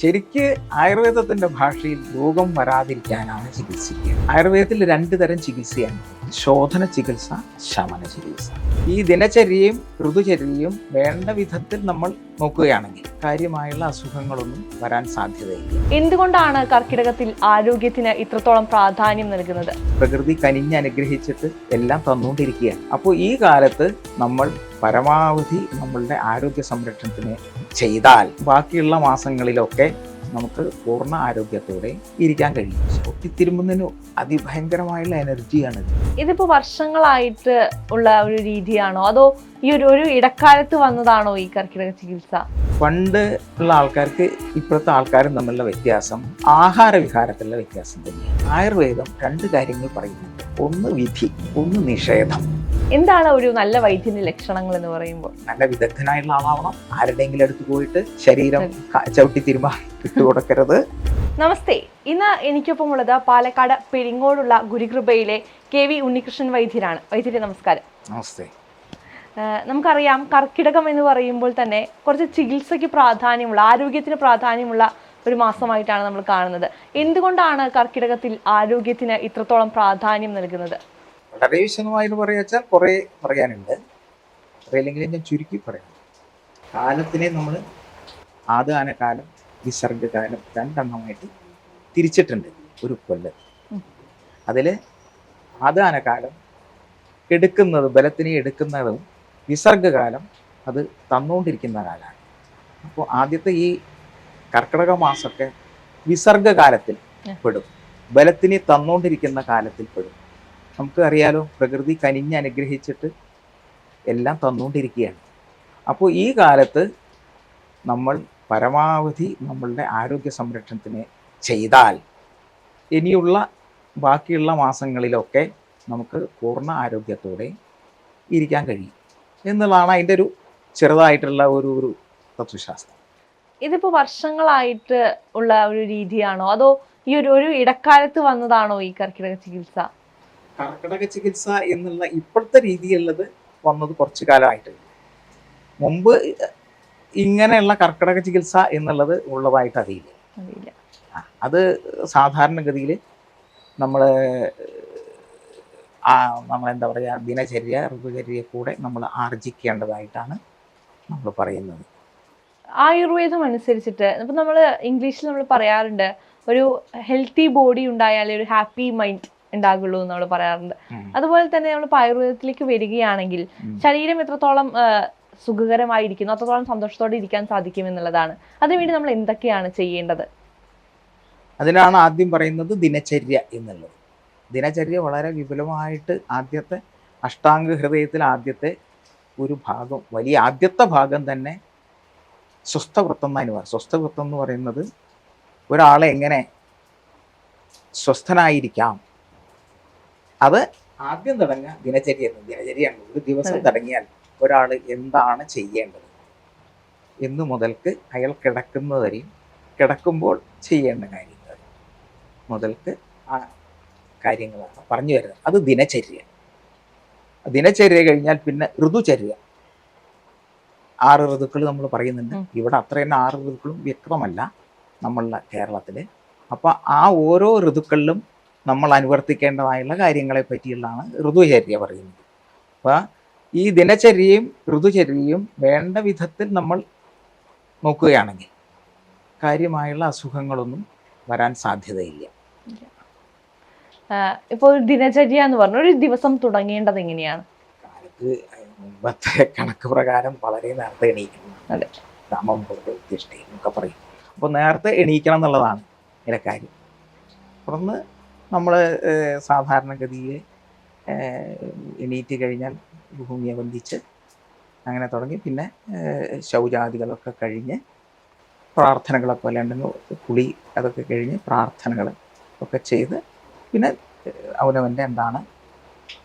ശരിക്ക് ആയുർവേദത്തിന്റെ ഭാഷയിൽ രോഗം വരാതിരിക്കാനാണ് ചികിത്സിക്കുക. ആയുർവേദത്തിൽ രണ്ട് തരം ചികിത്സയാണ്. ശോധന ചികിത്സ ശമന ചികിത്സ ഈ ദിനചര്യയും ഋതുചര്യയും വേണ്ട വിധത്തിൽ നമ്മൾ നോക്കുകയാണെങ്കിൽ കാര്യമായുള്ള അസുഖങ്ങളൊന്നും വരാൻ സാധ്യതയില്ല. എന്തുകൊണ്ടാണ് കർക്കിടകത്തിൽ ആരോഗ്യത്തിന് ഇത്രത്തോളം പ്രാധാന്യം നൽകുന്നത്? പ്രകൃതി കനിഞ്ഞ് അനുഗ്രഹിച്ചിട്ട് എല്ലാം തന്നുകൊണ്ടിരിക്കുകയാണ്. അപ്പോൾ ഈ കാലത്ത് നമ്മൾ പരമാവധി നമ്മളുടെ ആരോഗ്യ സംരക്ഷണത്തിന് ചെയ്താൽ ബാക്കിയുള്ള മാസങ്ങളിലൊക്കെ നമുക്ക് പൂർണ ആരോഗ്യത്തോടെ ഇരിക്കാൻ കഴിയും. പൊട്ടിത്തിരുമ്പുന്നതിന് അതിഭയങ്കരമായുള്ള എനർജിയാണ് ഇതിപ്പോ വർഷങ്ങളായിട്ട് ഉള്ള ഒരു രീതിയാണോ? അതോ ഈ ഒരു ഒരു ഇടക്കാലത്ത് വന്നതാണോ ഈ കർക്കിടക ചികിത്സ? പണ്ട് ഉള്ള ആൾക്കാർക്ക് ഇപ്പോഴത്തെ ആൾക്കാരും തമ്മിലുള്ള വ്യത്യാസം ആഹാര വിഹാരത്തിലുള്ള വ്യത്യാസം തന്നെയാണ്. ആയുർവേദം രണ്ട് കാര്യങ്ങൾ പറയുന്നുണ്ട്. ഒന്ന് വിധി ഒന്ന് നിഷേധം. എന്താണ് ഒരു നല്ല വൈദ്യന്റെ ലക്ഷണങ്ങൾ എന്ന് പറയുമ്പോൾ? നല്ല വിദഗ്ധനായുള്ള ആളാവണം. ആരുടെയെങ്കിലും അടുത്ത് പോയിട്ട് ശരീരം ചവിട്ടി തിരുമാ കൊടുക്കരുത്. നമസ്തേ. ഇന്ന് എനിക്കൊപ്പം ഉള്ളത് പാലക്കാട് പെരിങ്ങോടുള്ള ഗുരുകൃപയിലെ കെ വി ഉണ്ണികൃഷ്ണൻ വൈദ്യരാണ്. വൈദ്യരെ നമസ്കാരം. നമസ്തേ. നമുക്കറിയാം കർക്കിടകം എന്ന് പറയുമ്പോൾ തന്നെ കുറച്ച് ചികിത്സയ്ക്ക് പ്രാധാന്യമുള്ള ആരോഗ്യത്തിന് പ്രാധാന്യമുള്ള ഒരു മാസമായിട്ടാണ് നമ്മൾ കാണുന്നത്. എന്തുകൊണ്ടാണ് കർക്കിടകത്തിൽ ആരോഗ്യത്തിന് ഇത്രത്തോളം പ്രാധാന്യം നൽകുന്നത്? വളരെ വിശദമായിട്ട് പറയുക വെച്ചാൽ കുറേ പറയാനുണ്ട്. പറയില്ലെങ്കിലും ഞാൻ ചുരുക്കി പറയാം. കാലത്തിനെ നമ്മൾ ആദാനകാലം വിസർഗകാലം രണ്ടെണ്ണമായിട്ട് തിരിച്ചിട്ടുണ്ട് ഒരു കൊല്ലം. അതിൽ ആദാനകാലം എടുക്കുന്നത് ബലത്തിനെ എടുക്കുന്നതും വിസർഗകാലം അത് തന്നുകൊണ്ടിരിക്കുന്ന കാലമാണ് അപ്പോൾ ആദ്യത്തെ ഈ കർക്കിടക മാസമൊക്കെ വിസർഗകാലത്തിൽ പെടും. ബലത്തിനെ തന്നുകൊണ്ടിരിക്കുന്ന കാലത്തിൽ പെടും. നമുക്ക് അറിയാലോ പ്രകൃതി കനിഞ്ഞ് അനുഗ്രഹിച്ചിട്ട് എല്ലാം തന്നുകൊണ്ടിരിക്കുകയാണ്. അപ്പോൾ ഈ കാലത്ത് നമ്മൾ പരമാവധി നമ്മളുടെ ആരോഗ്യ സംരക്ഷണത്തിന് ചെയ്താൽ ഇനിയുള്ള ബാക്കിയുള്ള മാസങ്ങളിലൊക്കെ നമുക്ക് പൂർണ ആരോഗ്യത്തോടെ ഇരിക്കാൻ കഴിയും എന്നുള്ളതാണ് അതിന്റെ ഒരു ചെറുതായിട്ടുള്ള ഒരു ഒരു തത്വശാസ്ത്രം. ഇതിപ്പോൾ വർഷങ്ങളായിട്ട് ഉള്ള ഒരു രീതിയാണോ? അതോ ഈ ഒരു ഒരു ഇടക്കാലത്ത് വന്നതാണോ ഈ കർക്കിടക ചികിത്സ? കർക്കിടക ചികിത്സ എന്നുള്ള ഇപ്പോഴത്തെ രീതിയുള്ളത് വന്നത് കുറച്ചു കാലമായിട്ട്. മുമ്പ് ഇങ്ങനെയുള്ള കർക്കിടക ചികിത്സ എന്നുള്ളത് ഉള്ളതായിട്ട് അറിയില്ല. അത് സാധാരണഗതിയിൽ നമ്മൾ നമ്മളെന്താ പറയുക ദിനചര്യ ഋതുചര്യ കൂടെ നമ്മൾ ആർജിക്കേണ്ടതായിട്ടാണ് നമ്മൾ പറയുന്നത്. ആയുർവേദം അനുസരിച്ചിട്ട് ഇപ്പം നമ്മൾ ഇംഗ്ലീഷിൽ നമ്മൾ പറയാറുണ്ട് ഒരു ഹെൽത്തി ബോഡി ഉണ്ടായാലേ ഒരു ഹാപ്പി മൈൻഡ് ഉണ്ടാകുള്ളൂ എന്ന് നമ്മൾ പറയാറുണ്ട് അതുപോലെ തന്നെ നമ്മൾ ആയുർവേദത്തിലേക്ക് വരികയാണെങ്കിൽ ശരീരം എത്രത്തോളം സുഖകരമായിരിക്കുന്നു അത്രത്തോളം സന്തോഷത്തോടെ ഇരിക്കാൻ സാധിക്കും എന്നുള്ളതാണ്. അതിനുവേണ്ടി നമ്മൾ എന്തൊക്കെയാണ് ചെയ്യേണ്ടത്? അതിനാണ് ആദ്യം പറയുന്നത് ദിനചര്യ എന്നുള്ളത്. ദിനചര്യ വളരെ വിപുലമായിട്ട് ആദ്യത്തെ അഷ്ടാംഗ ഹൃദയത്തിൽ ആദ്യത്തെ ഒരു ഭാഗം വലിയ ആദ്യത്തെ ഭാഗം തന്നെ സ്വസ്ഥവൃത്തം എന്നാണ് പറയാം സ്വസ്ഥവൃത്തം എന്ന് പറയുന്നത് ഒരാളെ എങ്ങനെ സ്വസ്ഥനായിരിക്കാം അത് ആദ്യം തുടങ്ങുക ദിനചര്യ ദിനചര്യയാണ്. ഒരു ദിവസം. തുടങ്ങിയാൽ ഒരാൾ എന്താണ് ചെയ്യേണ്ടത്? എന്നു മുതൽക്ക് അയാൾ കിടക്കുന്നവരെയും കിടക്കുമ്പോൾ ചെയ്യേണ്ട കാര്യങ്ങൾ. മുതൽക്ക് ആ കാര്യങ്ങളാണ് പറഞ്ഞു വരുന്നത്. അത് ദിനചര്യ. ദിനചര്യ കഴിഞ്ഞാൽ പിന്നെ ഋതുചര്യ. ആറ് ഋതുക്കൾ നമ്മൾ പറയുന്നുണ്ട്. ഇവിടെ അത്ര തന്നെ ആറ് ഋതുക്കളും വ്യക്തമല്ല നമ്മളുടെ കേരളത്തിൽ അപ്പം ആ ഓരോ ഋതുക്കളിലും നമ്മൾ അനുവർത്തിക്കേണ്ടതായുള്ള കാര്യങ്ങളെ പറ്റിയുള്ളതാണ് ഋതുചര്യ പറയുന്നത്. അപ്പോൾ ഈ ദിനചര്യയും ഋതുചര്യയും വേണ്ട വിധത്തിൽ നമ്മൾ നോക്കുകയാണെങ്കിൽ കാര്യമായുള്ള അസുഖങ്ങളൊന്നും വരാൻ സാധ്യതയില്ല. ഇപ്പോൾ ഒരു ദിനചര്യ എന്ന് പറഞ്ഞ ഒരു ദിവസം തുടങ്ങേണ്ടത് എങ്ങനെയാണ്? കാലത്ത് മുമ്പത്തെ കണക്ക് പ്രകാരം വളരെ നേരത്തെ എണീക്കണം. അതെ. രാമം പറയും. അപ്പോൾ നേരത്തെ എണീക്കണം എന്നുള്ളതാണ് ഇതിലെ കാര്യം. തുടർന്ന് നമ്മൾ സാധാരണഗതിയെ എണീറ്റ് കഴിഞ്ഞാൽ ഭൂമിയെ വന്ദിച്ച് അങ്ങനെ തുടങ്ങി. പിന്നെ ശൗചാദികളൊക്കെ കഴിഞ്ഞ് പ്രാർത്ഥനകളൊക്കെ അല്ലാണ്ടെങ്കിൽ കുളി അതൊക്കെ കഴിഞ്ഞ് പ്രാർത്ഥനകൾ ഒക്കെ ചെയ്ത് പിന്നെ അവനവന്റെ എന്താണ്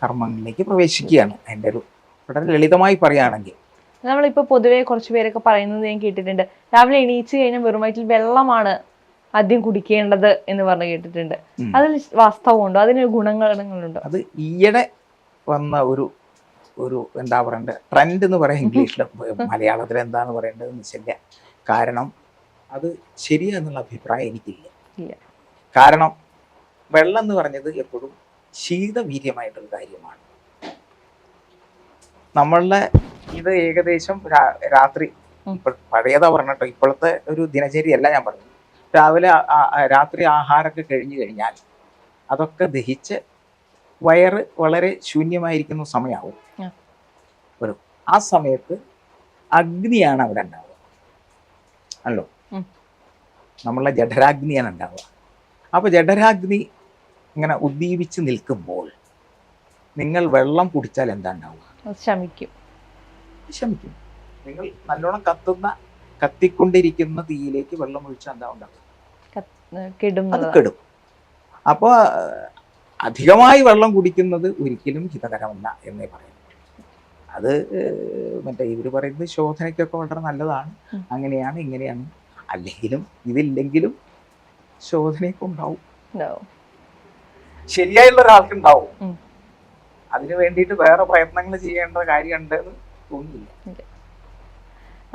കർമ്മങ്ങളിലേക്ക് പ്രവേശിക്കുകയാണ്. അതിന്റെ ഒരു വളരെ ലളിതമായി പറയുകയാണെങ്കിൽ. നമ്മളിപ്പോൾ പൊതുവേ കുറച്ച് പേരൊക്കെ പറയുന്നത് ഞാൻ കേട്ടിട്ടുണ്ട്. രാവിലെ എണീച്ച് കഴിഞ്ഞാൽ വെറുമായിട്ട് വെള്ളമാണ് ആദ്യം കുടിക്കേണ്ടത് എന്ന് പറഞ്ഞു കേട്ടിട്ടുണ്ട്. അതിൽ വാസ്തവമുണ്ടോ? അതിന് ഗുണങ്ങളുണ്ടോ അത് ഈയിടെ വന്ന ഒരു ഒരു എന്താ പറയണ്ടത് ട്രെൻഡ് എന്ന് പറയാം ഇംഗ്ലീഷിൽ മലയാളത്തിൽ എന്താണ് പറയേണ്ടതെന്ന് വെച്ചില്ല കാരണം അത് ശരിയാന്നുള്ള അഭിപ്രായം എനിക്കില്ല. കാരണം വെള്ളം എന്ന് പറഞ്ഞത് എപ്പോഴും ശീതവീര്യമായിട്ടൊരു കാര്യമാണ്. നമ്മളുടെ ഇത് ഏകദേശം രാത്രി പഴയതാ പറഞ്ഞിട്ടോ ഇപ്പോഴത്തെ ഒരു ദിനചര്യല്ല ഞാൻ പറഞ്ഞു രാവിലെ രാത്രി ആഹാരമൊക്കെ കഴിഞ്ഞു കഴിഞ്ഞാൽ അതൊക്കെ ദഹിച്ച് വയറ് വളരെ ശൂന്യമായിരിക്കുന്ന സമയമാവും. വരും ആ സമയത്ത് അഗ്നിയാണ് അവിടെ ഉണ്ടാവുക. അല്ലോ. നമ്മളെ ജഠരാഗ്നിയാണ് ഉണ്ടാവുക. അപ്പൊ ജഠരാഗ്നി ഇങ്ങനെ ഉദ്ദീപിച്ച് നിൽക്കുമ്പോൾ നിങ്ങൾ വെള്ളം കുടിച്ചാൽ എന്താ ഉണ്ടാവുക? ശമിക്കും. ശമിക്കും. നിങ്ങൾ നല്ലോണം കത്തുന്ന കത്തിക്കൊണ്ടിരിക്കുന്ന തീയിലേക്ക് വെള്ളം ഒഴിച്ചാൽ എന്താ ഉണ്ടാവുക? അത്. കെടും. അപ്പോൾ അധികമായി വെള്ളം കുടിക്കുന്നത് ഒരിക്കലും ഹിതകരമല്ല എന്നേ പറയുന്നു. അത് മറ്റേ ഇവർ പറയുന്നത് ശോധനയ്ക്കൊക്കെ വളരെ നല്ലതാണ്. അങ്ങനെയാണ് ഇങ്ങനെയാണ്. അല്ലെങ്കിലും ഇതില്ലെങ്കിലും ശോധനയൊക്കെ ഉണ്ടാവും. ഉണ്ടാവും. ശരിയായുള്ള ഒരാൾക്ക് ഉണ്ടാവും അതിനു വേണ്ടിയിട്ട് വേറെ പ്രയത്നങ്ങൾ ചെയ്യേണ്ട കാര്യമുണ്ടെന്ന് തോന്നുന്നില്ല.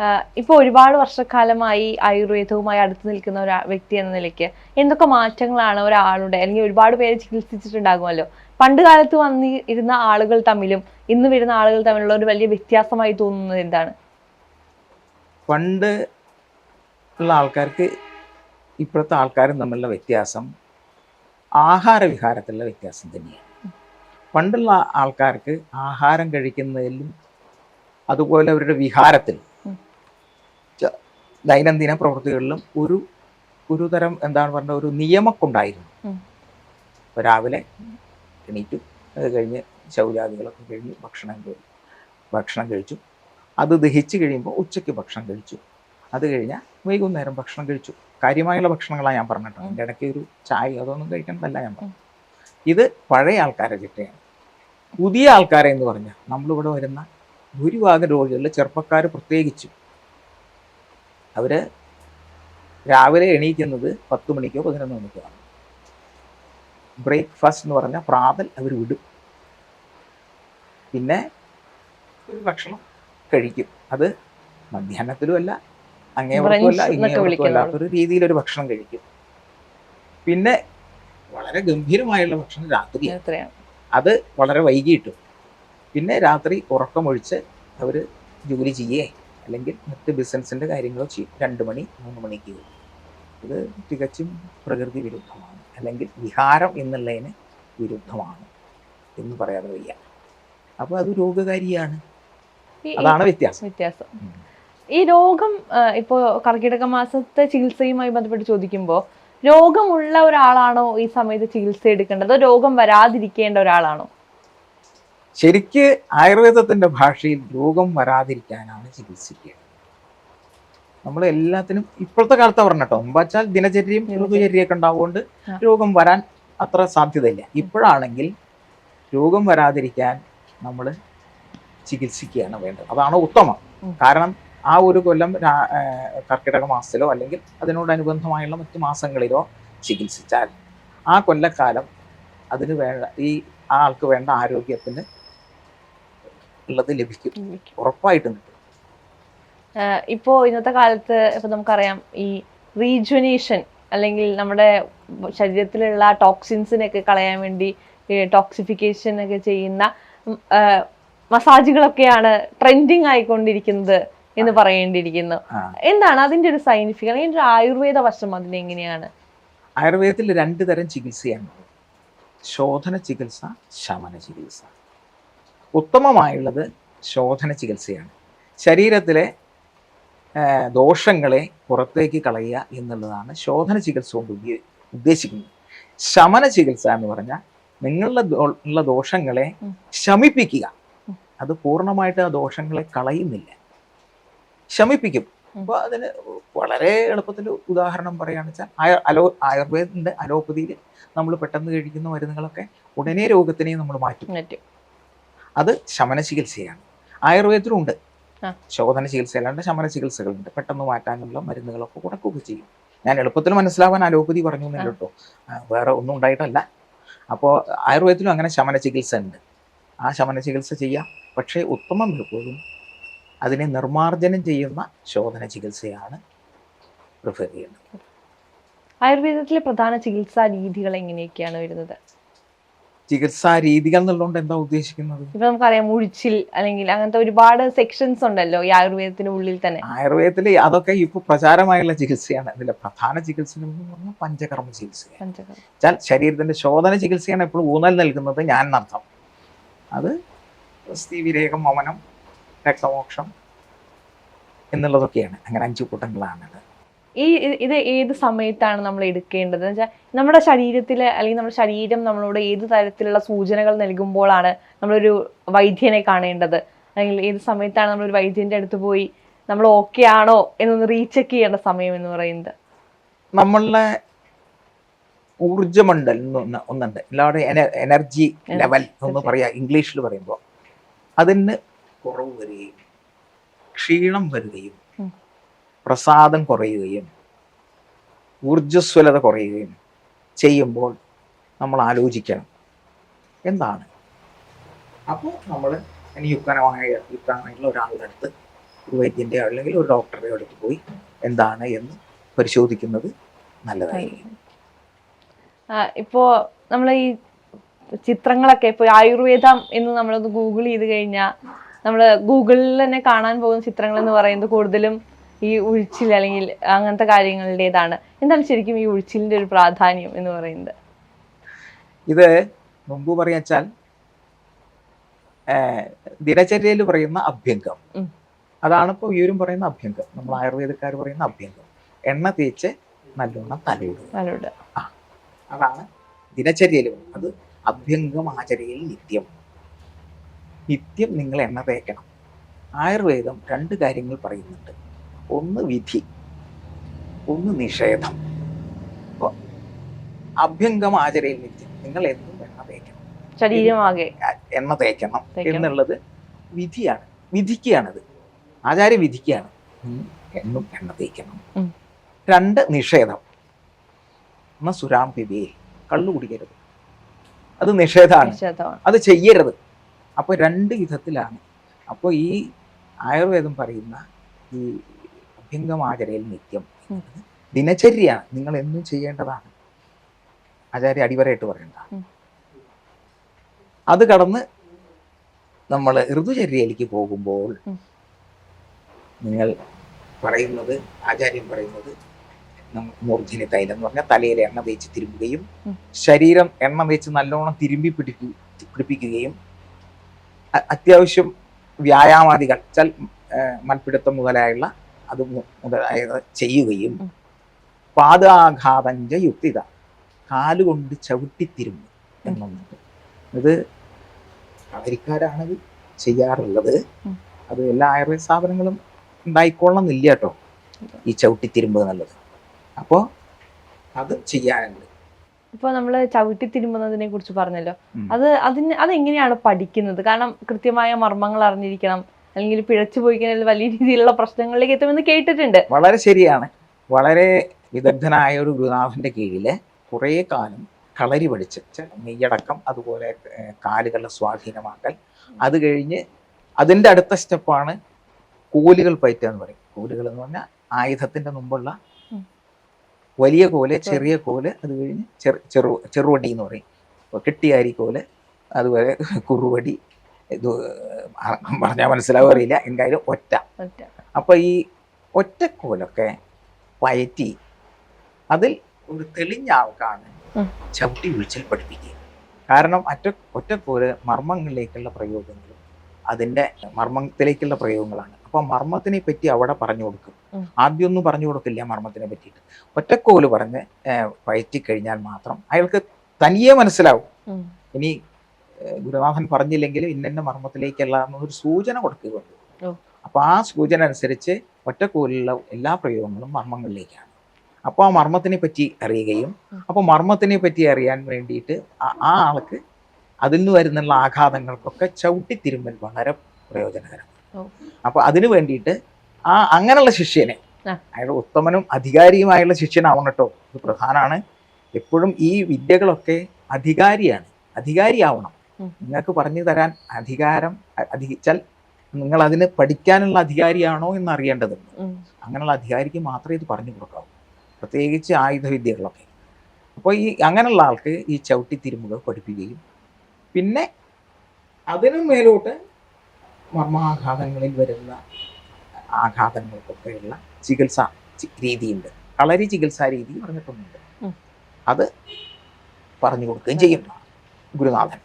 ആഹ് ഇപ്പൊ ഒരുപാട് വർഷക്കാലമായി ആയുർവേദവുമായി അടുത്ത് നിൽക്കുന്ന ഒരു വ്യക്തി എന്ന നിലയ്ക്ക് എന്തൊക്കെ മാറ്റങ്ങളാണ് ഒരാളുടെ അല്ലെങ്കിൽ ഒരുപാട് പേര് ചികിത്സിച്ചിട്ടുണ്ടാകുമല്ലോ പണ്ട് കാലത്ത് വന്നിരുന്ന ആളുകൾ തമ്മിലും ഇന്ന് വരുന്ന ആളുകൾ തമ്മിലുള്ള ഒരു വലിയ വ്യത്യാസമായി തോന്നുന്നത് എന്താണ് പണ്ട് ഉള്ള ആൾക്കാർക്ക് ഇപ്പോഴത്തെ ആൾക്കാരും തമ്മിലുള്ള വ്യത്യാസം ആഹാര വിഹാരത്തിലുള്ള വ്യത്യാസം തന്നെയാണ് പണ്ടുള്ള ആൾക്കാർക്ക് ആഹാരം കഴിക്കുന്നതിലും അതുപോലെ അവരുടെ. ച- ദൈനംദിന പ്രവൃത്തികളിലും ഒരു ഒരു തരം എന്താണ് പറഞ്ഞ ഒരു നിയമക്കുണ്ടായിരുന്നു. രാവിലെ എണീറ്റു അത് കഴിഞ്ഞ് ശൗചാദികളൊക്കെ കഴിഞ്ഞ് ഭക്ഷണം കഴി- ഭക്ഷണം കഴിച്ചു. അത് ദഹിച്ചു കഴിയുമ്പോൾ ഉച്ചയ്ക്ക് ഭക്ഷണം കഴിച്ചു. അത് കഴിഞ്ഞാൽ വൈകുന്നേരം ഭക്ഷണം കഴിച്ചു. കാര്യമായുള്ള ഭക്ഷണങ്ങളാണ് ഞാൻ പറഞ്ഞിട്ടുണ്ട് എന്റെ ഇടയ്ക്ക് ഒരു ചായ അതൊന്നും കഴിക്കണമെന്നല്ല ഞാൻ പറഞ്ഞു ഇത് പഴയ ആൾക്കാരെ ചിട്ടയാണ്. പുതിയ ആൾക്കാരെ എന്ന് പറഞ്ഞാൽ നമ്മളിവിടെ വരുന്ന ഭൂരിഭാഗം രോഗികളിൽ ചെറുപ്പക്കാർ പ്രത്യേകിച്ചും അവർ രാവിലെ എണീക്കുന്നത് പത്ത് മണിക്കോ പതിനൊന്ന് മണിക്കോ ആണ്. ബ്രേക്ക്ഫാസ്റ്റ് എന്ന് പറഞ്ഞാൽ പ്രാതൽ അവർ വിടും. പിന്നെ ഒരു ഭക്ഷണം കഴിക്കും. അത് മധ്യാഹ്നത്തിലും അല്ല അങ്ങേ അല്ല Brunch രീതിയിൽ ഒരു രീതിയിലൊരു ഭക്ഷണം കഴിക്കും. പിന്നെ വളരെ ഗംഭീരമായുള്ള ഭക്ഷണം രാത്രി അത് വളരെ വൈകിട്ടും പിന്നെ രാത്രി ഉറക്കമൊഴിച്ച് അവർ ജോലി ചെയ്യേ അല്ലെങ്കിൽ മറ്റ് ബിസിനസ്സിന്റെ കാര്യങ്ങളോ ചെയ്യും രണ്ട് മണി മൂന്ന് മണിക്ക് ഇത് തികച്ചും പ്രകൃതി വിരുദ്ധമാണ്. അല്ലെങ്കിൽ വിഹാരം എന്നുള്ളതിന് വിരുദ്ധമാണ് എന്ന് പറയാതെ വയ്യ. അപ്പോൾ അത് രോഗകാരിയാണ്. അതാണ് വ്യത്യാസം. വ്യത്യാസം. ഈ രോഗം ഇപ്പോൾ ഇപ്പോ കർക്കിടക മാസത്തെ ചികിത്സയുമായി ബന്ധപ്പെട്ട് ചോദിക്കുമ്പോൾ രോഗമുള്ള ഒരാളാണോ ഈ സമയത്ത് ചികിത്സ എടുക്കേണ്ടത്? രോഗം വരാതിരിക്കേണ്ട ഒരാളാണോ? ശരിക്ക് ആയുർവേദത്തിന്റെ ഭാഷയിൽ രോഗം വരാതിരിക്കാനാണ് ചികിത്സിക്കുക. നമ്മൾ എല്ലാത്തിനും ഇപ്പോഴത്തെ കാലത്ത് പറഞ്ഞട്ടോ വെച്ചാൽ ദിനചര്യയും ദിനചര്യ. ഋതുചര്യയൊക്കെ ഉണ്ടാവുകൊണ്ട് രോഗം വരാൻ അത്ര സാധ്യതയില്ല. ഇപ്പോഴാണെങ്കിൽ രോഗം വരാതിരിക്കാൻ നമ്മൾ ചികിത്സിക്കുകയാണ് വേണ്ടത്. അതാണ് ഉത്തമം. കാരണം ആ ഒരു കൊല്ലം കർക്കിടക മാസത്തിലോ അല്ലെങ്കിൽ അതിനോടനുബന്ധമായുള്ള മറ്റു മാസങ്ങളിലോ ചികിത്സിച്ചാൽ ആ കൊല്ലക്കാലം അതിന് വേണ്ട ഈ ആൾക്ക് വേണ്ട ആരോഗ്യത്തിന് ഉള്ളത് ലഭിക്കും. ഉറപ്പായിട്ടും കിട്ടും. ഇപ്പോ ഇന്നത്തെ കാലത്ത് ഇപ്പൊ നമുക്കറിയാം ഈ റീജുനേഷൻ അല്ലെങ്കിൽ നമ്മുടെ ശരീരത്തിലുള്ള ടോക്സിൻസിനൊക്കെ കളയാൻ വേണ്ടി ടോക്സിഫിക്കേഷൻ ഒക്കെ ചെയ്യുന്ന മസാജുകളൊക്കെയാണ് ട്രെൻഡിങ് ആയിക്കൊണ്ടിരിക്കുന്നത് എന്ന് പറയേണ്ടിയിരിക്കുന്നു. എന്താണ് അതിന്റെ ഒരു സയന്റിഫിക് അല്ലെങ്കിൽ ഒരു ആയുർവേദ വശം അതിനെങ്ങനെയാണ് ആയുർവേദത്തിൽ രണ്ട് തരം ചികിത്സയാണ് ശോധന ചികിത്സ ശമന ചികിത്സ. ഉത്തമമായുള്ളത് ശോധന ചികിത്സയാണ്. ശരീരത്തിലെ ദോഷങ്ങളെ പുറത്തേക്ക് കളയുക എന്നുള്ളതാണ് ശോധന ചികിത്സ കൊണ്ട് ഉദ്ദേ- ഉദ്ദേശിക്കുന്നത്. ശമന ചികിത്സ എന്ന് പറഞ്ഞാൽ നിങ്ങളുടെ ഉള്ള ദോഷങ്ങളെ ശമിപ്പിക്കുക. അത് പൂർണമായിട്ട് ആ ദോഷങ്ങളെ കളയുന്നില്ല. ശമിപ്പിക്കും. അപ്പൊ അപ്പോൾ അതിന് വളരെ എളുപ്പത്തിൽ ഉദാഹരണം പറയുകയാണെന്ന് വെച്ചാൽ ആയ- അലോ ആയുർവേദത്തിന്റെ അലോപ്പതിയിൽ നമ്മൾ പെട്ടെന്ന് കഴിക്കുന്ന മരുന്നുകളൊക്കെ ഉടനെ രോഗത്തിനെ നമ്മൾ മറ്റും. അത് ശമന ചികിത്സയാണ്. ആയുർവേദത്തിലും ഉണ്ട്. ശോധന ചികിത്സയല്ലാണ്ട് ശമന ചികിത്സകളുണ്ട്. പെട്ടെന്ന് മാറ്റാനുള്ള മരുന്നുകളൊക്കെ കൊടുക്കുകയൊക്കെ ചെയ്യും. ഞാൻ എളുപ്പത്തിൽ മനസ്സിലാവാൻ അലോപ്പതി പറഞ്ഞു കേട്ടോ. വേറെ ഒന്നും ഉണ്ടായിട്ടല്ല. അപ്പോൾ ആയുർവേദത്തിലും അങ്ങനെ ശമന ചികിത്സ ഉണ്ട്. ആ ശമന ചികിത്സ ചെയ്യാം. പക്ഷേ ഉത്തമം എപ്പോഴും അതിനെ നിർമാർജനം ചെയ്യുന്ന ശോധന ചികിത്സയാണ് പ്രിഫർ ചെയ്യുന്നത് ആയുർവേദത്തിലെ പ്രധാന ചികിത്സാ രീതികൾ എങ്ങനെയൊക്കെയാണ് വരുന്നത്? ചികിത്സാ രീതികൾ എന്നുള്ളതുകൊണ്ട് എന്താ ഉദ്ദേശിക്കുന്നത്? ഇപ്പൊ നമുക്കറിയാം ഉഴിച്ചിൽ അല്ലെങ്കിൽ അങ്ങനത്തെ ഒരുപാട് സെക്ഷൻസ് ഉണ്ടല്ലോ ഈ ആയുർവേദത്തിന്റെ ഉള്ളിൽ തന്നെ. ആയുർവേദത്തിൽ അതൊക്കെ ഇപ്പോൾ പ്രചാരമായുള്ള ചികിത്സയാണ്. ഇതിലെ പ്രധാന ചികിത്സ എന്ന് പറഞ്ഞാൽ പഞ്ചകർമ്മ ചികിത്സ ശരീരത്തിന്റെ ശോധന ചികിത്സയാണ് എപ്പോഴും ഊന്നൽ നൽകുന്നത് ഞാൻ എന്നർത്ഥം അത് സ്ഥിവിരേകം മമനം രക്തമോക്ഷം എന്നുള്ളതൊക്കെയാണ്. അങ്ങനെ അഞ്ചു കൂട്ടങ്ങളാണത് ഈ ഇത് ഏത് സമയത്താണ് നമ്മൾ എടുക്കേണ്ടത്? എന്ന് വെച്ചാൽ നമ്മുടെ ശരീരത്തിൽ അല്ലെങ്കിൽ നമ്മുടെ ശരീരം നമ്മളോട് ഏത് തരത്തിലുള്ള സൂചനകൾ നൽകുമ്പോഴാണ് നമ്മളൊരു വൈദ്യനെ കാണേണ്ടത്? അല്ലെങ്കിൽ ഏത് സമയത്താണ് നമ്മളൊരു വൈദ്യന്റെ അടുത്ത് പോയി നമ്മൾ ഓക്കെ ആണോ എന്നൊന്ന് റീചെക്ക് ചെയ്യേണ്ട സമയം എന്ന് പറയുന്നത്? നമ്മളുടെ ഊർജമണ്ഡൽ ഒന്നുണ്ട്. എല്ലാവരുടെ എനർജി ലെവൽ എന്ന് പറയാ ഇംഗ്ലീഷിൽ പറയുമ്പോൾ അതിന് കുറവ് വരികയും ക്ഷീണം വരികയും. പ്രസാദം കുറയുകയും ഊർജസ്വലത കുറയുകയും ചെയ്യുമ്പോൾ നമ്മൾ ആലോചിക്കണം. എന്താണ്? അപ്പോൾ നമ്മൾ യുക്തനമായ യുക്തമായിട്ടുള്ള ഒരാളുടെ അടുത്ത് ഒരു വൈദ്യന്റെ അല്ലെങ്കിൽ ഒരു ഡോക്ടറുടെ അടുത്ത് പോയി എന്താണ് എന്ന് പരിശോധിക്കുന്നത് നല്ലതായിരിക്കും ഇപ്പോൾ ഇപ്പോ നമ്മൾ ഈ ചിത്രങ്ങളൊക്കെ ഇപ്പോൾ ആയുർവേദം എന്ന് നമ്മളൊന്ന് ഗൂഗിൾ ചെയ്ത് കഴിഞ്ഞാൽ നമ്മൾ ഗൂഗിളിൽ തന്നെ കാണാൻ പോകുന്ന ചിത്രങ്ങൾ എന്ന് പറയുന്നത് കൂടുതലും ഈ ഉഴിച്ചിൽ അല്ലെങ്കിൽ അങ്ങനത്തെ കാര്യങ്ങളുടേതാണ്. എന്താണ് ശരിക്കും ഈ ഉഴിച്ചിലിന്റെ ഒരു പ്രാധാന്യം എന്ന് പറയുന്നത്? ഇത് മുമ്പ് പറയാച്ചാൽ ദിനചര്യയിൽ പറയുന്ന അഭ്യംഗം. അതാണ് ഇപ്പോൾ ഇവരും പറയുന്ന അഭ്യംഗം. നമ്മൾ ആയുർവേദക്കാർ പറയുന്ന അഭ്യംഗം. എണ്ണ തേച്ച് നല്ലോണം തലയിടും അതാണ് ദിനചര്യയിൽ അത് അഭ്യംഗം ആചരയിൽ നിത്യം. നിത്യം നിങ്ങൾ എണ്ണ തേക്കണം. ആയുർവേദം രണ്ട് കാര്യങ്ങൾ പറയുന്നുണ്ട്. ഒന്ന് വിധി ഒന്ന് നിഷേധം. അപ്പൊ അഭ്യംഗം ആചരയിൽ നിത്യം. നിങ്ങൾ എന്നും എണ്ണ തേക്കണം. ശരീരമാകെ. എണ്ണ തേക്കണം. എന്നുള്ളത് വിധിയാണ്. വിധിക്കുകയാണത് ആചാര്യ വിധിക്കുകയാണ് എന്നും എണ്ണ തേക്കണം. രണ്ട് നിഷേധം. എന്ന സുരാം പിബിയെ കള്ളു കുടിക്കരുത്. അത് നിഷേധമാണ്. നിഷേധമാണ്. അത് ചെയ്യരുത്. അപ്പോൾ രണ്ട് വിധത്തിലാണ്. അപ്പോൾ ഈ ആയുർവേദം പറയുന്ന ഈ അഭ്യംഗമാചരയിൽ നിത്യം. ദിനചര്യ നിങ്ങൾ എന്നും ചെയ്യേണ്ടതാണ്. ആചാര്യ അടിവരയിട്ട് പറയേണ്ട. അത് കടന്ന് നമ്മൾ ഋതുചര്യയിലേക്ക് പോകുമ്പോൾ നിങ്ങൾ പറയുന്നത് ആചാര്യം പറയുന്നത് നമ്മ- തൈലം എന്ന് പറഞ്ഞാൽ തലയിൽ എണ്ണ തേച്ച് തിരുമ്പുകയും ശരീരം എണ്ണ തേച്ച് നല്ലോണം തിരുമ്പി പിടിപ്പി പിടിപ്പിക്കുകയും അത്യാവശ്യം വ്യായാമാദികൾ ചൽ മൽപ്പിടുത്തം മുതലായുള്ള അത് മുതലായത് ചെയ്യുകയും. പാദാഘാതഞ്ച യുക്തിത കാലുകൊണ്ട് ചവിട്ടിത്തിരുമ്പ് എന്നുണ്ട് ഇത് അമേരിക്കാരാണ് ചെയ്യാറുള്ളത്. അത് എല്ലാ ആയുർവേദ സ്ഥാപനങ്ങളും ഉണ്ടായിക്കൊള്ളണമെന്നില്ല കേട്ടോ. ഈ ചവിട്ടിത്തിരുമ്പ് എന്നുള്ളത്. അപ്പോൾ അത് ചെയ്യാനുണ്ട്. ഇപ്പൊ നമ്മൾ ചവിട്ടി തിരുമ്പുന്നതിനെ കുറിച്ച് പറഞ്ഞല്ലോ. അത് അതിന് അതെങ്ങനെയാണ് പഠിക്കുന്നത്? കാരണം കൃത്യമായ മർമ്മങ്ങൾ അറിഞ്ഞിരിക്കണം. അല്ലെങ്കിൽ പിഴച്ചു പോയി കഴിഞ്ഞാൽ വലിയ രീതിയിലുള്ള പ്രശ്നങ്ങളിലേക്ക് എത്തുമെന്ന് കേട്ടിട്ടുണ്ട്. വളരെ ശരിയാണ്. വളരെ വിദഗ്ധനായ ഒരു ഗുരുനാഥന്റെ കീഴിൽ കുറേ കാലം കളരി പഠിച്ച് നെയ്യടക്കം അതുപോലെ കാലുകളുടെ സ്വാധീനമാക്കൽ അത് കഴിഞ്ഞ് അതിന്റെ അടുത്ത സ്റ്റെപ്പാണ് കോലുകൾ പയറ്റുക എന്ന് പറയും. കോലുകൾ എന്ന് പറഞ്ഞാൽ ആയുധത്തിന്റെ മുമ്പുള്ള വലിയ കോൽ ചെറിയ കോൽ അത് കഴിഞ്ഞ് ചെറു ചെറു ചെറുവടി എന്ന് പറയും. കെട്ടിയാരി കോൽ അതുപോലെ കുറുവടി ഇത് പറഞ്ഞാൽ മനസ്സിലാവും അറിയില്ല എന്തായാലും ഒറ്റ. ഒറ്റ. അപ്പൊ ഈ ഒറ്റക്കോലൊക്കെ പയറ്റി അതിൽ ഒരു തെളിഞ്ഞ ആൾക്കാണ്. ചവിട്ടി വിളിച്ചിൽ പഠിപ്പിക്കുക. കാരണം അറ്റ ഒറ്റക്കോൽ മർമ്മങ്ങളിലേക്കുള്ള പ്രയോഗങ്ങളും അതിന്റെ മർമ്മത്തിലേക്കുള്ള പ്രയോഗങ്ങളാണ്. അപ്പൊ മർമ്മത്തിനെ പറ്റി അവിടെ പറഞ്ഞു കൊടുക്കും. ആദ്യമൊന്നും പറഞ്ഞു കൊടുക്കില്ല മർമ്മത്തിനെ പറ്റിയിട്ട്. ഒറ്റക്കോൽ പറഞ്ഞ് പയറ്റി കഴിഞ്ഞാൽ മാത്രം അയാൾക്ക് തനിയെ മനസ്സിലാവും. ഇനി ഗുരുനാഥൻ പറഞ്ഞില്ലെങ്കിലും ഇന്ന മർമ്മത്തിലേക്കല്ല എന്നൊരു സൂചന കൊടുക്കുകയുണ്ട് അപ്പോൾ അപ്പൊ ആ സൂചന അനുസരിച്ച് ഒറ്റക്കൂലുള്ള എല്ലാ പ്രയോഗങ്ങളും മർമ്മങ്ങളിലേക്കാണ്. അപ്പോൾ ആ മർമ്മത്തിനെ പറ്റി അറിയുകയും അപ്പൊ അപ്പോൾ മർമ്മത്തിനെ പറ്റി അറിയാൻ വേണ്ടിയിട്ട് ആ- ആൾക്ക് അതിൽ നിന്ന് വരുന്നുള്ള ആഘാതങ്ങൾക്കൊക്കെ ചവിട്ടിത്തിരുമ്പൽ വളരെ പ്രയോജനകരമാണ്. അപ്പൊ അപ്പോൾ അതിനു വേണ്ടിയിട്ട് ആ അങ്ങനെയുള്ള ശിഷ്യനെ. അയാൾ ഉത്തമനും അധികാരിയുമായുള്ള ശിഷ്യനാവണം കേട്ടോ ഇത് പ്രധാനമാണ് എപ്പോഴും ഈ വിദ്യകളൊക്കെ അധികാരിയാണ് അധികാരിയാവണം. നിങ്ങൾക്ക് പറഞ്ഞു തരാൻ അധികാരം അ- നിങ്ങൾ അതിന് പഠിക്കാനുള്ള അധികാരിയാണോ എന്ന് അറിയേണ്ടതുണ്ട് അങ്ങനെയുള്ള അധികാരിക്ക് മാത്രമേ ഇത് പറഞ്ഞു കൊടുക്കാവൂ. പ്രത്യേകിച്ച് ആയുധവിദ്യകളൊക്കെ അപ്പോൾ ഈ അങ്ങനെയുള്ള ആൾക്ക് ഈ ചവിട്ടി തിരുമുകൾ പഠിപ്പിക്കുകയും പിന്നെ അതിനും മേലോട്ട് മർമാഘാതങ്ങളിൽ വരുന്ന ആഘാതങ്ങൾക്കൊക്കെയുള്ള ചികിത്സ രീതിയുണ്ട്. കളരി ചികിത്സാ രീതി പറഞ്ഞിട്ടൊന്നുണ്ട് അത് പറഞ്ഞു കൊടുക്കുകയും ചെയ്യും. ഗുരുനാഥൻ.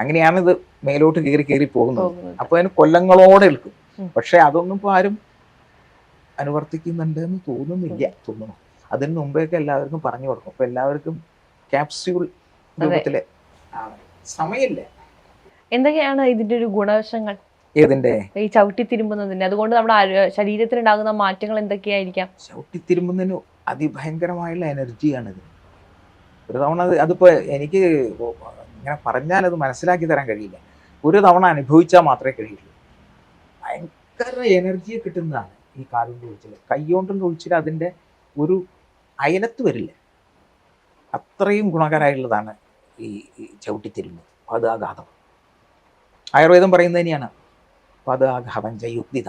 അങ്ങനെയാണ് ഇത് മേലോട്ട് കയറി കയറി പോകുന്നത്. അപ്പോൾ അപ്പൊ അതിന് കൊല്ലങ്ങളോടെ എടുക്കും. പക്ഷെ അതൊന്നും ഇപ്പൊ ആരും അനുവർത്തിക്കുന്നുണ്ട് എന്ന് തോന്നുന്നില്ല തോന്നുന്നു. അതിന് മുമ്പേയൊക്കെ എല്ലാവർക്കും പറഞ്ഞു കൊടുക്കും. അപ്പൊ എല്ലാവർക്കും ക്യാപ്സ്യൂൾ രൂപത്തിൽ സമയമില്ല. എന്തൊക്കെയാണ് ഇതിന്റെ ഒരു ഗുണവശങ്ങൾ? ഏതിന്റെ? ഈ ചവിട്ടി തിരുമ്പുന്നതിന്റെ. അതുകൊണ്ട് നമ്മുടെ ശരീരത്തിനുണ്ടാകുന്ന മാറ്റങ്ങൾ എന്തൊക്കെയായിരിക്കാം? ചവിട്ടി തിരുമ്പുന്നതിന് അതിഭയങ്കരമായുള്ള എനർജിയാണ് ഇത്. ഒരു തവണ അത് അതിപ്പോ എനിക്ക് ഇങ്ങനെ പറഞ്ഞാൽ അത് മനസ്സിലാക്കി തരാൻ കഴിയില്ല. ഒരു തവണ അനുഭവിച്ചാൽ മാത്രമേ കഴിയുള്ളൂ. ഭയങ്കര എനർജി കിട്ടുന്നതാണ് ഈ കാലിന്റെ ഒഴിച്ചിൽ കൈകൊണ്ടുള്ള ഒഴിച്ചിൽ അതിന്റെ ഒരു അയലത്ത് വരില്ല. അത്രയും ഗുണകരമായിട്ടുള്ളതാണ് ഈ ചവിട്ടിത്തിരുമ്പ്. പദാഘാതം. ആയുർവേദം പറയുന്നത് തന്നെയാണ്. പദാഘാതം ജയുക്തിത.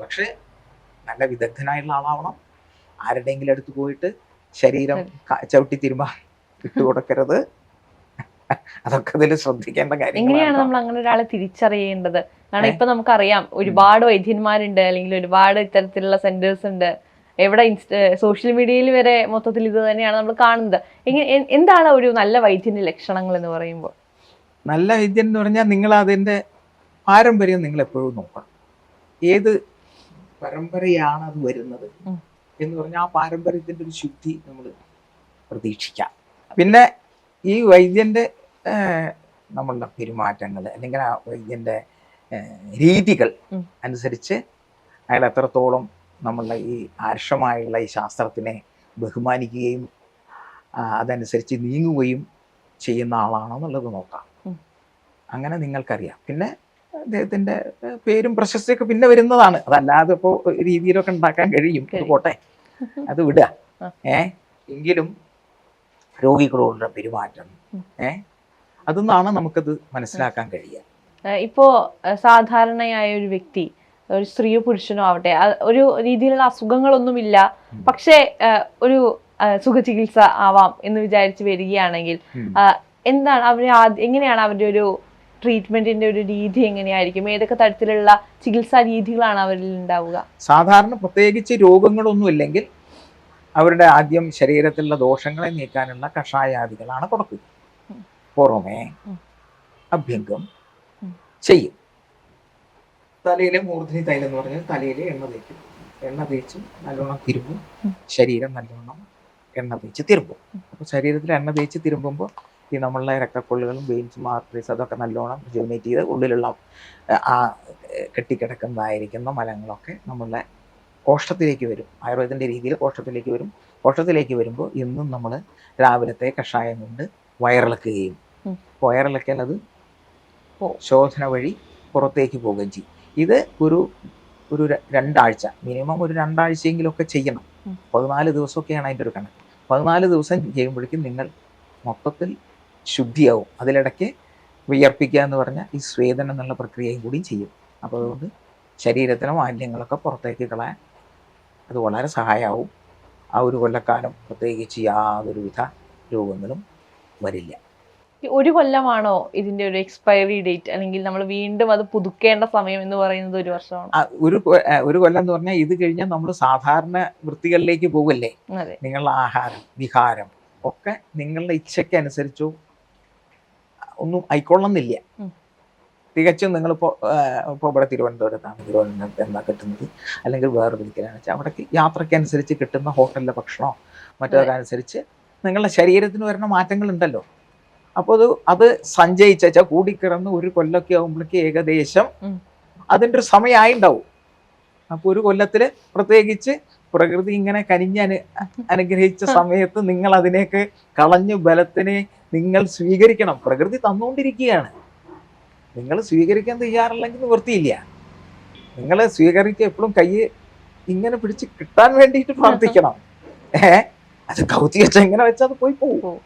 പക്ഷേ നല്ല വിദഗ്ധനായുള്ള ആളാവണം. ആരുടെയെങ്കിലും അടുത്ത് പോയിട്ട് ശരീരം ക- ചവിട്ടി തിരുമ്പ ഇട്ട് കൊടുക്കരുത് അതൊക്കെ ഇതിൽ ശ്രദ്ധിക്കേണ്ട കാര്യം എങ്ങനെയാണ് നമ്മൾ അങ്ങനെ ഒരാളെ തിരിച്ചറിയേണ്ടത്? കാരണം? ഇപ്പൊ നമുക്കറിയാം ഒരുപാട് വൈദ്യന്മാരുണ്ട് അല്ലെങ്കിൽ ഒരുപാട് ഇത്തരത്തിലുള്ള സെന്റേഴ്സ് ഉണ്ട്. എവിടെ സോഷ്യൽ മീഡിയയിൽ വരെ മൊത്തത്തിൽ ഇത് തന്നെയാണ് നമ്മൾ കാണുന്നത്. എങ്ങനെ എന്താണ് ഒരു നല്ല വൈദ്യന്റെ ലക്ഷണങ്ങൾ എന്ന് പറയുമ്പോൾ? നല്ല വൈദ്യൻ എന്ന് പറഞ്ഞാൽ നിങ്ങൾ അതിന്റെ പാരമ്പര്യം നിങ്ങൾ എപ്പോഴും നോക്കണം. ഏത് പരമ്പരയാണ് അത് വരുന്നത്? എന്ന് പറഞ്ഞാൽ ആ പാരമ്പര്യത്തിന്റെ ഒരു ശുദ്ധി നമ്മൾ പ്രതീക്ഷിക്കാം. പിന്നെ ഈ വൈദ്യന്റെ നമ്മളുടെ പെരുമാറ്റങ്ങൾ അല്ലെങ്കിൽ ആ വൈദ്യന്റെ രീതികൾ അനുസരിച്ച് അയാൾ എത്രത്തോളം നമ്മളുടെ ഈ ആർഷമായുള്ള ഈ ശാസ്ത്രത്തിനെ ബഹുമാനിക്കുകയും അതനുസരിച്ച് നീങ്ങുകയും ചെയ്യുന്ന ആളാണെന്നുള്ളത് നോക്കാം. അങ്ങനെ നിങ്ങൾക്കറിയാം. പിന്നെ അദ്ദേഹത്തിന്റെ പേരും പ്രശസ്തിയൊക്കെ പിന്നെ വരുന്നതാണ്. അതല്ലാതെ ഇപ്പോൾ രീതിയിലൊക്കെ ഉണ്ടാക്കാൻ കഴിയും. പോട്ടെ. അത് വിടുക. ഏ എങ്കിലും രോഗികളോടുള്ള പെരുമാറ്റം. ഏഹ് അതൊന്നാണ് നമുക്കത് മനസ്സിലാക്കാൻ കഴിയുക. ഇപ്പോ സാധാരണയായ ഒരു വ്യക്തി ഒരു സ്ത്രീയോ പുരുഷനോ ആവട്ടെ ഒരു രീതിയിലുള്ള അസുഖങ്ങളൊന്നുമില്ല. പക്ഷേ ഒരു സുഖചികിത്സ ആവാം എന്ന് വിചാരിച്ച് വരികയാണെങ്കിൽ എന്താണ് അവർ എങ്ങനെയാണ് അവരുടെ ഒരു ട്രീറ്റ്മെന്റിന്റെ ഒരു രീതി എങ്ങനെയായിരിക്കും? ഏതൊക്കെ തരത്തിലുള്ള ചികിത്സാ രീതികളാണ് അവരിൽ ഉണ്ടാവുക? സാധാരണ പ്രത്യേകിച്ച് രോഗങ്ങളൊന്നും ഇല്ലെങ്കിൽ അവരുടെ ആദ്യം ശരീരത്തിലുള്ള ദോഷങ്ങളെ നീക്കാനുള്ള കഷായാദികളാണ് കൊടുക്കുക. പുറമേ. അഭ്യംഗം ചെയ്യും. തലയിലെ മൂർധനി തൈലം എന്ന് പറഞ്ഞാൽ തലയിലെ എണ്ണ തേക്കും. എണ്ണ തേച്ച് നല്ലോണം തിരുമ്പും. ശരീരം നല്ലോണം എണ്ണ തേച്ച് തിരുമ്പും. അപ്പോൾ ശരീരത്തിൽ എണ്ണ തേച്ച് തിരുമ്പുമ്പോൾ ഈ നമ്മളുടെ രക്തക്കൊള്ളുകളും വെയിൻസും ആർട്ടറീസ് അതൊക്കെ നല്ലോണം റിജുവിനേറ്റ് ചെയ്ത് ഉള്ളിലുള്ള ആ, കെട്ടിക്കിടക്കുന്നതായിരിക്കുന്ന മലങ്ങളൊക്കെ നമ്മളുടെ കോഷ്ടത്തിലേക്ക് വരും. ആയുർവേദത്തിന്റെ രീതിയിൽ കോഷ്ടത്തിലേക്ക് വരും. കോഷ്ടത്തിലേക്ക് വരുമ്പോൾ ഇന്നും നമ്മൾ രാവിലത്തെ കഷായം കൊണ്ട് വയറിളക്കുകയും. വയറിളക്കാൻ അത് ശോധന വഴി പുറത്തേക്ക് പോവുകയും ചെയ്യും. ഇത് ഒരു ഒരു രണ്ടാഴ്ച. മിനിമം ഒരു രണ്ടാഴ്ചയെങ്കിലുമൊക്കെ ചെയ്യണം. പതിനാല് ദിവസമൊക്കെയാണ് അതിന്റെ ഒരു കണക്ക്. പതിനാല് ദിവസം ചെയ്യുമ്പോഴേക്കും നിങ്ങൾ മൊത്തത്തിൽ ശുദ്ധിയാവും. അതിലിടയ്ക്ക് വിയർപ്പിക്കുക എന്ന് പറഞ്ഞാൽ ഈ സ്വേദനം എന്നുള്ള പ്രക്രിയയും കൂടി ചെയ്യും. അപ്പോൾ അതുകൊണ്ട് ശരീരത്തിലെ മാലിന്യങ്ങളൊക്കെ പുറത്തേക്ക് കളയാൻ അത് വളരെ സഹായമാവും ആ ഒരു കൊല്ലക്കാലം പ്രത്യേകിച്ച് യാതൊരുവിധ രോഗങ്ങളും വരില്ല. ഒരു കൊല്ലമാണോ ഇതിന്റെ ഒരു എക്സ്പയറി ഡേറ്റ് അല്ലെങ്കിൽ നമ്മൾ വീണ്ടും അത് പുതുക്കേണ്ട സമയം എന്ന് പറയുന്നത് ഒരു വർഷമാണ്? ഒരു ഒരു കൊല്ലം എന്ന് പറഞ്ഞാൽ ഇത് കഴിഞ്ഞാൽ നമ്മൾ സാധാരണ വൃത്തികളിലേക്ക് പോകല്ലേ? നിങ്ങളുടെ ആഹാരം വിഹാരം ഒക്കെ നിങ്ങളുടെ ഇച്ഛയ്ക്ക് അനുസരിച്ചു ഒന്നും ആയിക്കൊള്ളുന്നില്ല. തികച്ചും നിങ്ങൾ ഇപ്പോൾ ഇവിടെ തിരുവനന്തപുരത്താണ് തിരുവനന്തപുരത്ത് എന്താ കിട്ടുന്നത്. അല്ലെങ്കിൽ വേറെ ഒരിക്കലാണ് വെച്ചാൽ അവിടേക്ക് യാത്രയ്ക്കനുസരിച്ച് കിട്ടുന്ന ഹോട്ടലിലെ ഭക്ഷണമോ മറ്റൊക്കെ അനുസരിച്ച് നിങ്ങളുടെ ശരീരത്തിന് വരുന്ന മാറ്റങ്ങളുണ്ടല്ലോ. അപ്പോൾ അത് അത് സഞ്ചയിച്ച വെച്ചാൽ കൂടിക്കിടന്ന് ഒരു കൊല്ലമൊക്കെ ആകുമ്പോഴേക്ക് ഏകദേശം. അതിന്റെ ഒരു സമയമായിണ്ടാവും അപ്പോൾ ഒരു കൊല്ലത്തിൽ പ്രത്യേകിച്ച് പ്രകൃതി ഇങ്ങനെ കനിഞ്ഞ് അനു അനുഗ്രഹിച്ച സമയത്ത് നിങ്ങൾ അതിനെയൊക്കെ കളഞ്ഞു ബലത്തിനെ നിങ്ങൾ സ്വീകരിക്കണം. പ്രകൃതി തന്നുകൊണ്ടിരിക്കുകയാണ് നിങ്ങൾ സ്വീകരിക്കാൻ തയ്യാറല്ലെങ്കിൽ നിവൃത്തിയില്ല. നിങ്ങൾ സ്വീകരിക്കുക എപ്പോഴും കൈ ഇങ്ങനെ പിടിച്ച് കിട്ടാൻ വേണ്ടിയിട്ട് പ്രാർത്ഥിക്കണം. ഏ അത് കൗത്തി വെച്ച എങ്ങനെ വെച്ചാൽ അത് പോയി പോകും.